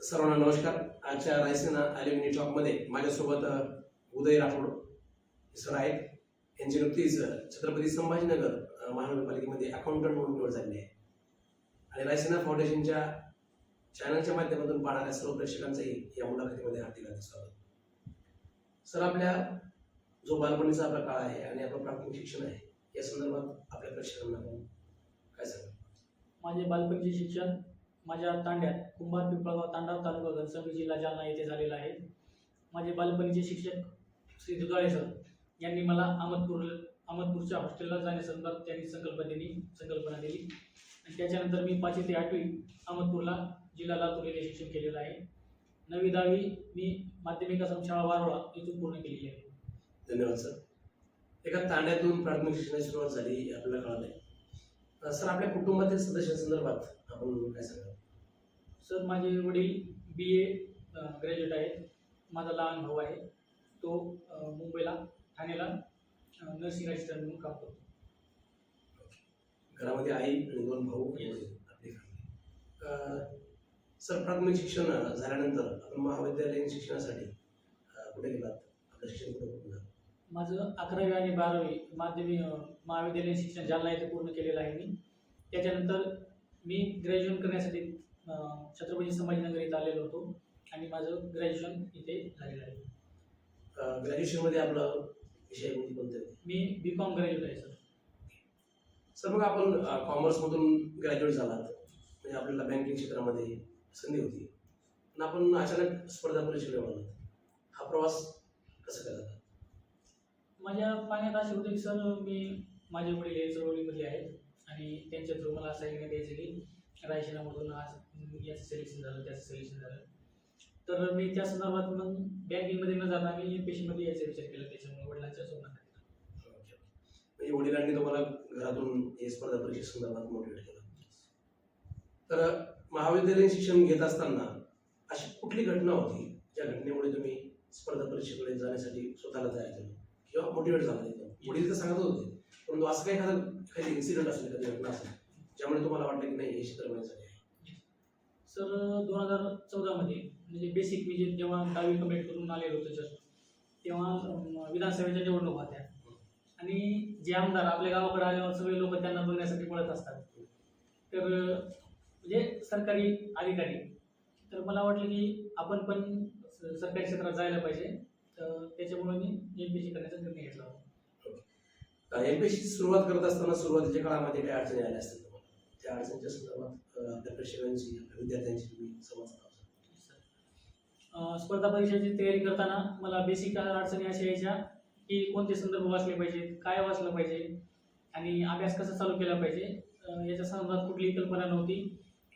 सर्वांना नमस्कार. आजच्या रायसेना अॅल्युमिनी टॉकमध्ये माझ्यासोबत उदय राठोड सर आहेत. यांची नुकतीच छत्रपती संभाजीनगर महानगरपालिकेमध्ये अकाउंटंट म्हणून निवड झालेली आहे. आणि रायसेना फाउंडेशनच्या चॅनलच्या माध्यमातून पाहणाऱ्या सर्व प्रेक्षकांचंही या मुलाखतीमध्ये हार्दिक हार्दिक स्वागत. सर आपल्या जो बालपणीचा आपला काळ आहे आणि आपलं प्राथमिक शिक्षण आहे या संदर्भात आपल्या प्रेक्षकांना काय सांगा माझे बालपणीचे शिक्षण माझ्या तांड्यात कुंभार पिंपळगाव तांडाव तालुका घनसंगी जिल्हा जालना येथे झालेला आहे. माझे बालपणीचे शिक्षक श्री दुधाळे सर यांनी मला अहमदपूर अहमदपूरच्या हॉस्टेलला जाण्यासंदर्भात त्यांनी संकल्पना दिली संकल्पना दिली. आणि त्याच्यानंतर मी पाचवी ते आठवी अहमदपूरला जिल्हा लातूर येथे शिक्षण केलेलं आहे. नवी दहावी मी माध्यमिक आश्रम शाळा वारोळा इथून पूर्ण केलेली आहे. धन्यवाद सर. एका तांड्यातून प्राथमिक शिक्षणाची सुरुवात झाली आपल्याला कळालंय. आहे सर आपल्या कुटुंबातील सदस्यांसंदर्भात आपण काय सांगा सर माझे वडील बी ए ग्रॅज्युएट आहेत. माझा लहान भाऊ आहे. तो मुंबईला ठाण्याला नर्सिंग असिस्टंट म्हणून काम करतो. घरामध्ये आई आणि दोन भाऊ आपली सर प्राथमिक शिक्षण झाल्यानंतर आपण महाविद्यालयीन शिक्षणासाठी कुठे गेलात? आपलं शिक्षण कुठे माझं अकरावी आणि बारावी माध्यमिक महाविद्यालयीन शिक्षण जालना येथे पूर्ण केलेलं आहे मी. त्याच्यानंतर मी ग्रॅज्युएशन करण्यासाठी छत्रपती संभाजीनगर इथं आलेलो होतो आणि माझं ग्रॅज्युएशन इथे झालेलं आहे. ग्रॅज्युएशनमध्ये आपलं विषय कोणते मी बी कॉम ग्रॅज्युएट आहे सर सर मग आपण कॉमर्समधून ग्रॅज्युएट झालात. म्हणजे आपल्याला बँकिंग क्षेत्रामध्ये संधी होती. पण आपण अचानक स्पर्धा परीक्षेकडे वळलात हा प्रवास कसा केला माझ्या पाण्यात असे होते की सर मी माझे वडील हे चळवळीमधले आहेत आणि त्यांच्या थ्रू मला सांगण्यात यायचं की रायशिनामधून आज याचं सिलेक्शन झालं त्याचं सिलेक्शन झालं. तर मी त्या संदर्भात मग बँकिंगमध्ये न जाता मी एममध्ये यायचा विचार केला त्याच्यामुळे वडिलांच्या स्वप्नासाठी म्हणजे वडिलांनी तुम्हाला घरातून हे स्पर्धा परीक्षे संदर्भात मोटिवेट केलं? तर महाविद्यालयीन शिक्षण घेत असताना अशी कुठली घटना होती ज्या घटनेमुळे तुम्ही स्पर्धा परीक्षेकडे जाण्यासाठी स्वतःला तयार केलं? किंवा मोटिवेट झाला एकदम वडील तर सांगत होते परंतु असं काही एखादा काही इन्सिडेंट असेल एखादी घटना असेल ज्यामुळे तुम्हाला वाटतं की नाही हे क्षेत्र माझ्यासाठी आहे. सर दोन हजार चौदामध्ये म्हणजे बेसिक मी जे जेव्हा दहावी कंप्लीट करून आलेलो होतो जस्ट तेव्हा विधानसभेच्या निवडणुका होत्या. आणि जे आमदार आपल्या गावाकडे आल्यावर सगळे लोक त्यांना बघण्यासाठी पळत असतात. तर म्हणजे सरकारी अधिकारी तर मला वाटलं की आपण पण सरकारी क्षेत्रात जायला पाहिजे. तर त्याच्यामुळे मी एम पी सी करण्याचा निर्णय घेतला होता. एमपीएसची सुरुवात करत असताना सुरुवातीच्या काळामध्ये काही अडचणी आल्या असतील तुम्हाला त्या अडचणीच्या संदर्भात आपल्या प्रेक्षकांशी आपल्या विद्यार्थ्यांशी तुम्ही संवाद साधा स्पर्धा परीक्षेची तयारी करताना मला बेसिक अडचणी अशा यायच्या की कोणते संदर्भ वाचले पाहिजेत काय वाचलं पाहिजे आणि अभ्यास कसा चालू केला पाहिजे याच्या संदर्भात कुठलीही कल्पना नव्हती.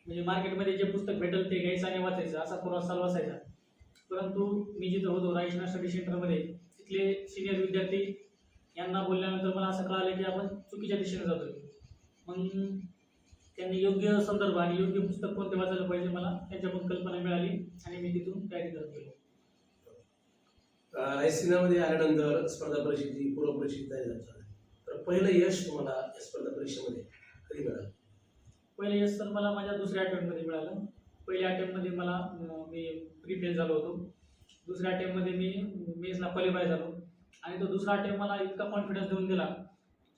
म्हणजे मार्केटमध्ये जे पुस्तक भेटेल ते घ्यायचं आणि वाचायचं असा प्रवास चालू असायचा. परंतु मी जिथं होतो राईशना स्टडी सेंटरमध्ये तिथले सिनियर विद्यार्थी यांना बोलल्यानंतर मला असं कळालं की आपण चुकीच्या दिशेने जातोय. मग त्यांनी योग्य संदर्भ आणि योग्य पुस्तक कोणते वाचायला पाहिजे मला त्यांच्याकडून कल्पना मिळाली आणि मी तिथून तयारी करत गेलो. रायसिनामध्ये आल्यानंतर स्पर्धा परीक्षेची पूर्व परीक्षेची तयारी झाली. तर पहिलं यश तुम्हाला या स्पर्धा परीक्षेमध्ये कधी मिळालं? पहिले यश तर मला माझ्या दुसऱ्या अटेम्प्टमध्ये मिळालं. पहिल्या अटेम्प्टमध्ये मला मी प्री फेल झालो होतो. दुसऱ्या अटेम्प्टमध्ये मी मेसला क्वालिफाय झालो. आणि तो दुसरा अटेम्प्ट मला इतका कॉन्फिडन्स देऊन दिला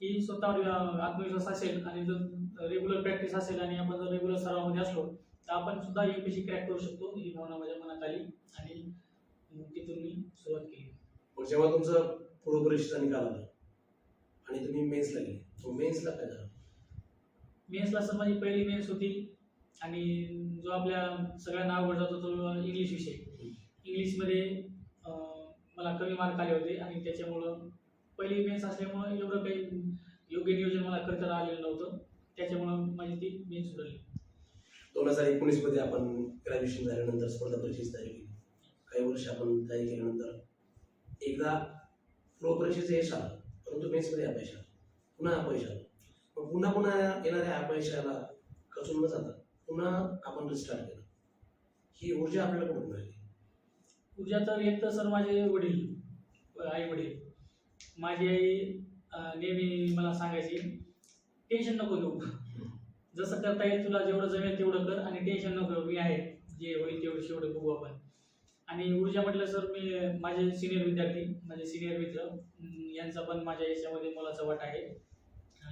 की स्वतःवर आत्मविश्वास असेल आणि जर रेग्युलर प्रॅक्टिस असेल आणि आपण जर रेग्युलर सरावामध्ये असलो तर आपण सुद्धा एम पी सी क्रॅक करू शकतो ही भावना माझ्या मनात आली आणि तिथून मी सुरुवात केली. जेव्हा तुमचं पूर्व परीक्षेचा निकाल आला आणि तुम्ही मेन्सला गेले मेन्सला काय झालं? मेन्सला सर माझी पहिली मेन्स होती आणि जो आपल्या सगळ्यांना आवड जातो तो इंग्लिश विषय. इंग्लिशमध्ये मला कमी मार्क आले होते आणि त्याच्यामुळं पहिली मेन्स असल्यामुळं एवढं काही योग्य नियोजन मला करता आलेलं नव्हतं. त्याच्यामुळं माझी ती मेन्स उडली. दोन हजार एकोणीसमध्ये आपण ग्रॅज्युएशन झाल्यानंतर स्पर्धा परीक्षेची तयारी केली. काही वर्ष आपण तयारी केल्यानंतर एकदा पूर्व परीक्षेचं यश आलं परंतु मेन्समध्ये अपयश आलं. पुन्हा अपयश आलं. मग पुन्हा पुन्हा येणाऱ्या अपयशाला खचून न जाता पुन्हा आपण रिस्टार्ट केलं. ही ऊर्जा आपल्याला कुठून मिळाली? पूजा तर एक तर सर माझे वडील आई वडील. माझी आई नेहमी मला सांगायची टेन्शन नको घेऊ. जसं करता येईल तुला जेवढं जमेल तेवढं कर आणि टेन्शन नको मी आहे जे होईल तेवढं तेवढं बघू आपण. आणि ऊर्जा म्हटलं सर मी माझे सिनियर विद्यार्थी माझे सिनियर मित्र यांचा पण माझ्या याच्यामध्ये मोलाचा वाट आहे.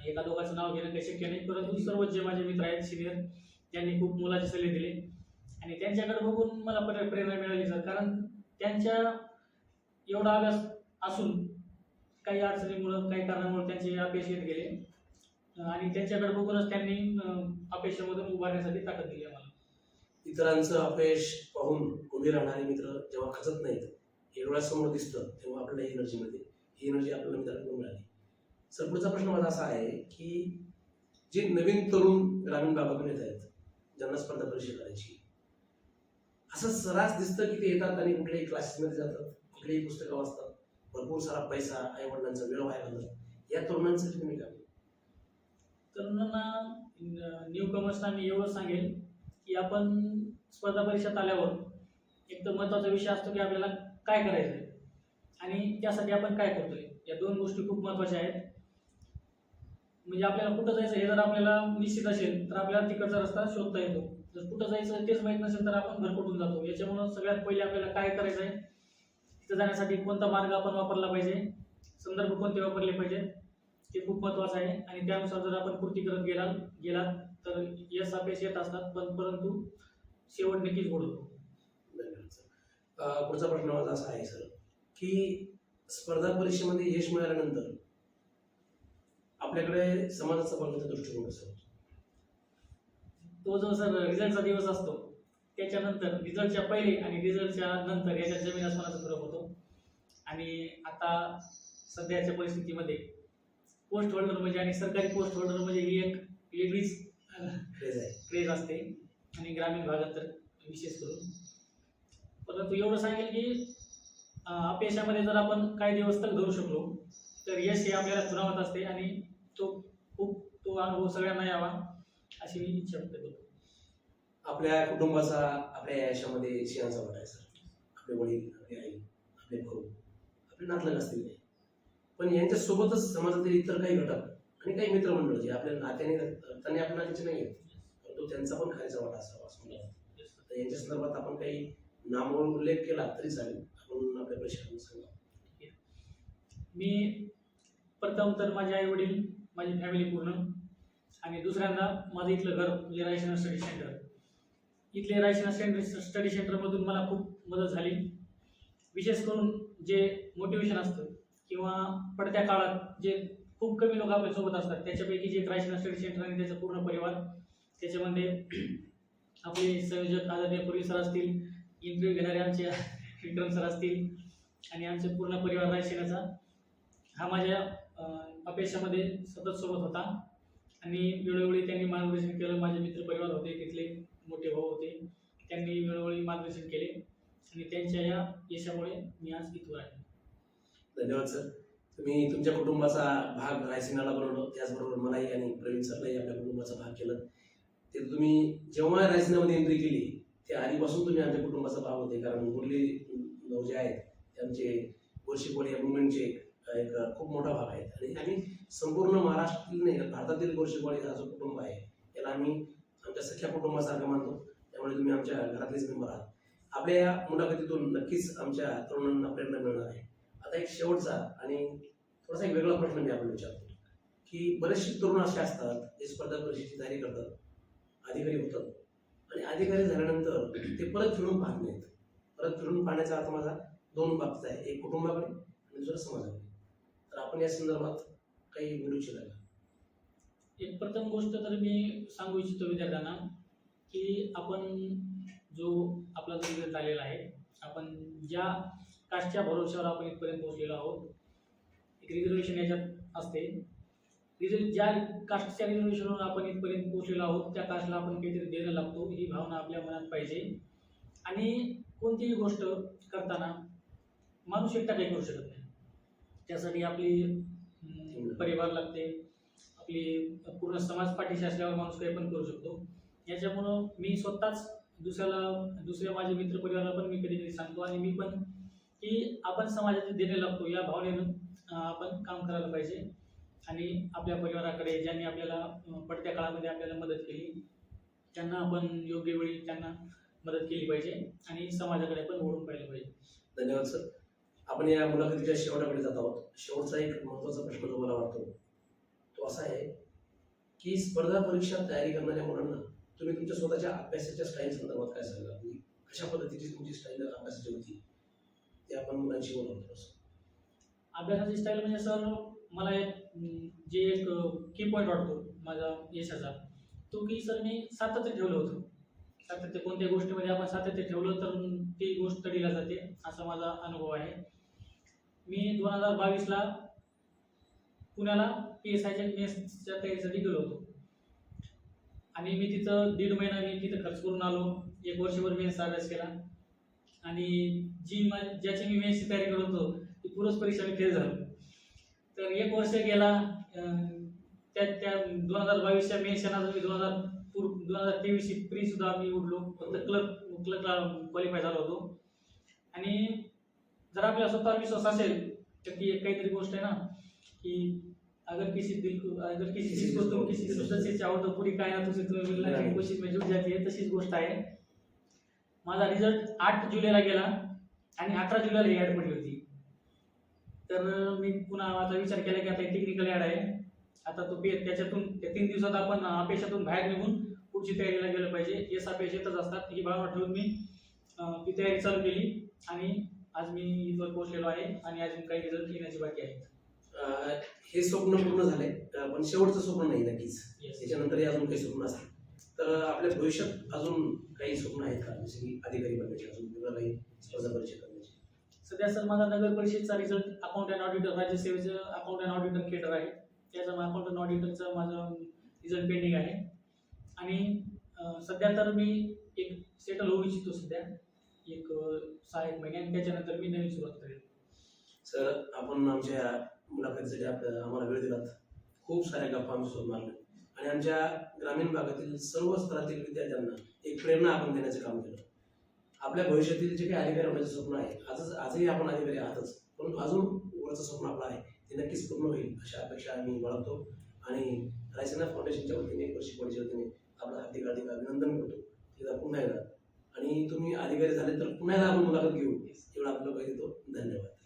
एका दोघांचं नाव घेणं काही शक्य नाही परंतु सर्व जे माझे मित्र आहेत सिनियर त्यांनी खूप मोलाचे सल्ले दिले. आणि त्यांच्याकडे बघून मला प्रेरणा मिळाली सर. कारण त्यांच्या एवढा अभ्यास असून काही अडचणीमुळं काही कारणामुळे त्यांचे अपयश येत गेले. आणि त्यांच्याकडे बघूनच त्यांनी अपयशामधून उभारण्यासाठी ताकद दिली आम्हाला. इतरांचं अपयश पाहून उभे राहणारे मित्र जेव्हा खचत नाहीत हे डोळ्यासमोर दिसतं तेव्हा आपल्याला एनर्जी मिळते. ही एनर्जी आपल्याला मित्रांकडून मिळाली. सर पुढचा प्रश्न माझा असा आहे की जे नवीन तरुण ग्रामीण भागातून येत आहेत ज्यांना स्पर्धा परीक्षा करायची असं सरास दिसतं की ते येतात आणि कुठल्याही क्लासेसमध्ये जातात कुठलीही पुस्तकं वाचतात? भरपूर सारा पैसा आई वडिलांचा वेळ वाया घालतात या तरुणांसाठी तुम्ही काय तरुणांना न्यू कमर्सना मी एवढं सांगेल की आपण स्पर्धा परीक्षेत आल्यावर एक तर महत्त्वाचा विषय असतो की आपल्याला काय करायचं आहे आणि त्यासाठी आपण काय करतोय? या दोन गोष्टी खूप महत्त्वाच्या आहेत. म्हणजे आपल्याला कुठं जायचं हे जर आपल्याला निश्चित असेल तर आपल्याला तिकडचा रस्ता शोधता येतो. जर कुठं जायचं तेच माहीत नसेल तर आपण भरकटून जातो. याच्यामुळं सगळ्यात पहिले आपल्याला काय करायचं आहे तिथं जाण्यासाठी कोणता मार्ग आपण वापरला पाहिजे? संदर्भ कोणते वापरले पाहिजेत ते खूप महत्त्वाचं आहे. आणि त्यानुसार जर आपण पूर्ती करत गेला गेलात तर यश अपयश येत असतात. पण परंतु शेवट नक्कीच धन्यवाद सर. पुढचा प्रश्न माझा असा आहे सर की स्पर्धा परीक्षेमध्ये यश मिळाल्यानंतर आपल्याकडे समाजाचा बघण्याचा दृष्टिकोन कसा होतो? तो जो सर रिझल्टचा दिवस असतो. त्याच्यानंतर रिझल्टच्या पहिले आणि रिझल्टच्या नंतर याच्यात जमीन आसमानाचा फरक होतो. आणि आता सध्याच्या परिस्थितीमध्ये पोस्ट होल्डर म्हणजे आणि सरकारी पोस्ट होल्डर म्हणजे ही एक वेगळीच क्रेज आहे. क्रेज असते. आणि ग्रामीण भागात तर विशेष करून. परंतु एवढं सांगेल की अपयशामध्ये जर आपण काही दिवस धरू शकलो तर यश हे आपल्याला खुणावत असते आणि तो खूप तो अनुभव सगळ्यांना यावा अशी मी इच्छा व्यक्त करतो. आपल्या कुटुंबाचा आपल्या या यशामध्ये सिंहाचा वाटा आहे सर. आपले वडील आपले आई आपले भाऊ आपले नातलग असतील नाही पण यांच्यासोबतच समाजातील इतर काही घटक आणि काही मित्रमंडळ जे आपल्या नात्याने त्यांनी आपल्या नात्याचे नाही आहेत परंतु त्यांचा पण खायचा वाटा असावा असं मला वाटतं. तर यांच्या संदर्भात आपण काही नामोल उल्लेख केला तरी चालेल. आपण आपल्या प्रेक्षकांना सांगा. मी प्रथम तर माझे आई वडील माझी फॅमिली पूर्ण आणि दुसऱ्यांदा माझं इथलं घर म्हणजे रायशनल स्टडी सेंटर इथले रायसेना स्टडी स्टडी सेंटरमधून मला खूप मदत झाली. विशेष करून जे मोटिवेशन असतं किंवा पडत्या काळात जे खूप कमी लोक आपल्यासोबत असतात त्याच्यापैकी जे रायसेना स्टडी सेंटर आणि त्याचा पूर्ण परिवार त्याच्यामध्ये आपले संयोजक आदरणीय पूर्वी सर असतील इंटरव्ह्यू घेणारे आमचे विक्रम सर असतील आणि आमचे पूर्ण परिवार रायसेनाचा हा माझ्या अं, अपयशामध्ये सतत सोबत होता. आणि वेळोवेळी त्यांनी मार्गदर्शन केलं माझे मित्रपरिवार होते तिथले. मोठे भाऊ होते. त्यांनी वेळोवेळी मार्गदर्शन केले आणि त्यांच्या या यशामुळे मी आज इथवर आहे. धन्यवाद सर. तुम्ही तुमच्या कुटुंबाचा भाग रायसिनाला बनवलं. त्याचबरोबर मलाही आणि प्रवीण सरलाही आपल्या कुटुंबाचा भाग केलं. ते तुम्ही जेव्हा रायसिनामध्ये एंट्री केली त्या आधीपासून तुम्ही आमच्या कुटुंबाचा भाग होते. कारण मुरली भाऊ जे आहेत ते आमचे गोरशीकोळी या मुवमेंटचे एक खूप मोठा भाग आहे आणि आम्ही संपूर्ण महाराष्ट्रातील नाही भारतातील गोरशीकोळी हा जो कुटुंब आहे याला आम्ही आमच्या सख्या कुटुंबासारखं मानतो. त्यामुळे तुम्ही आमच्या घरातलेच मेंबर आहात. आपल्या या मुलाखतीतून नक्कीच आमच्या तरुणांना प्रेरणा मिळणार आहे. आता एक शेवटचा आणि थोडासा एक वेगळा प्रश्न मी आपण विचारतो. की बरेचसे तरुण असे असतात जे स्पर्धा परीक्षेची तयारी करतात अधिकारी होतात. आणि अधिकारी झाल्यानंतर ते परत फिरून पाहत नाहीत. परत फिरून पाहण्याचा अर्थ माझा दोन बाबतीत आहे. एक कुटुंबाकडे आणि दुसरं समाजाकडे. तर आपण या संदर्भात काही बोलू इच्छिता का? एक प्रथम गोष्ट तर मी सांगू इच्छितो विद्यार्थ्यांना की आपण जो आपला जो रिझल्ट आलेला आहे आपण ज्या कास्टच्या भरोश्यावर आपण इथपर्यंत पोहोचलेलो आहोत एक रिझर्वेशन याच्यात असते. रिझर्व ज्या कास्टच्या रिझर्वेशनवर आपण इथपर्यंत पोहोचलेलो आहोत त्या कास्टला आपण काहीतरी देणं लागतो ही भावना आपल्या मनात पाहिजे. आणि कोणतीही गोष्ट करताना माणूस एकटा काही करू शकत नाही. त्यासाठी आपली परिवार लागते. आपली पूर्ण समाज पाठीशी असल्यावर माणूस काही पण करू शकतो. याच्यामुळं मी स्वतःच दुसऱ्याला दुसऱ्या माझ्या मित्र परिवाराला पण मी कधी कधी सांगतो आणि मी पण की आपण समाजाचे देणे लागतो या भावनेनं आपण काम करायला पाहिजे. आणि आपल्या परिवाराकडे ज्यांनी आपल्याला पडत्या काळामध्ये आपल्याला मदत केली त्यांना आपण योग्य वेळी त्यांना मदत केली पाहिजे आणि समाजाकडे पण ओढून पाहिलं पाहिजे. धन्यवाद सर. आपण या मुलाखतीच्या शेवटाकडे जात आहोत. शेवटचा एक महत्त्वाचा प्रश्न तुम्हाला वाटतो. तो असा आहे की स्पर्धा परीक्षा तयारी करणाऱ्या मुलांना तुम्ही तुमच्या स्वतःच्या अभ्यासाच्या स्टाईल संदर्भात काय सांगा म्हणजे कशा पद्धतीची तुमची स्टाईल अभ्यासाची होती? ते आपण मुलांशी बोलतो अभ्यासाची स्टाईल म्हणजे सर मला एक जे एक की पॉईंट वाटतो माझा यशाचा तो की सर मी सातत्य ठेवलं होतं. सातत्य कोणत्या गोष्टीमध्ये आपण सातत्य ठेवलं तर ती गोष्ट तडीला जाते असा माझा अनुभव आहे. मी दोन हजार बावीसला पुण्याला पी एस आयच्या मेसच्या तयारीसाठी गेलो होतो. आणि मी तिथं दीड महिना मी तिथं खर्च करून आलो. एक वर्षभर मेन्सचा अभ्यास केला. आणि जी मा ज्याची मी मेन्सची तयारी करत होतो ती पूर्वच परीक्षा मी फेल झालो. तर एक वर्ष गेला त्या त्या दोन हजार बावीसच्या मेन्सच्या नंतर मी दोन हजार पूर दोन हजार तेवीसची प्रीसुद्धा मी उडलो. फक्त क्लब क्लर्कला क्वालिफाय झालो होतो. आणि जर आपल्याला स्वतःवर विश्वास असेल तर ती एक काहीतरी गोष्ट आहे ना की अगर किसी दिल को अगर किसी चीज को तुम किसी दूसरे से चाहो तो पूरी कायनात उसे तुम्हें मिलने की कोशिश में जुट जाती है तशीच गोष्ट आहे. माझा रिझल्ट आठ जुलैला गेला आणि अठरा जुलैला ही ॲड पडली होती. तर मी पुन्हा आता विचार केला की आता टेक्निकल ॲड आहे. आता तो पे- त्याच्यातून त्या तीन दिवसात आपण अपेक्षातून बाहेर निघून पुढची तयारीला गेलं पाहिजे. यश अपेक्षा येतच असतात. ही भावना ठेवून मी ती तयारी चालू केली आणि आज मी इथवर पोहोचलेलो आहे आणि अजून काही रिझल्ट येण्याची बाकी आहे अं, हे स्वप्न पूर्ण झाले अं, पण शेवटचं स्वप्न नाही नक्कीच. त्याच्यानंतरही अजून काही स्वप्न असतील तर आपल्या भविष्यात अजून काही स्वप्न आहेत का? जसे की अधिकारी बनण्याचे अजून वेगळं काही स्पर्धा परीक्षा करण्याची. सध्या सर माझा नगर परिषदचा रिझल्ट अकाउंट अँड ऑडिटर राज्यसेवेचं अकाउंट अँड ऑडिटर केटर आहे. त्याचं अकाउंट अँड ऑडिटरचं माझं रिझल्ट पेंडिंग आहे. आणि सध्या तर मी एक सेटल होऊ इच्छितो सध्या. एक सहा एक महिन्यात त्याच्यानंतर मी नवीन सुरुवात करेल सर आपण आमच्या मुलाखतीसाठी आपल्या आम्हाला वेळ दिलात. खूप साऱ्या गप्पा आम्ही सोबत मारल्या. आणि आमच्या ग्रामीण भागातील सर्व स्तरातील विद्यार्थ्यांना एक प्रेरणा आपण देण्याचं काम केलं. आपल्या भविष्यातील जे काही अधिकारी होण्याचं स्वप्न आहे आजच आजही आपण अधिकारी आहातच. परंतु अजून वरचं स्वप्न आपलं आहे ते नक्कीच पूर्ण होईल अशा अपेक्षा आम्ही बाळगतो. आणि रायसेना फाउंडेशनच्या वतीने कृषी पॉलिसीच्या वतीने आपलं हार्दिक हार्दिक अभिनंदन करतो. एकदा पुन्हा एकदा. आणि तुम्ही अधिकारी झाले तर पुन्हा एकदा आपण मुलाखत घेऊ. एवढं आपलं काही देतो. धन्यवाद.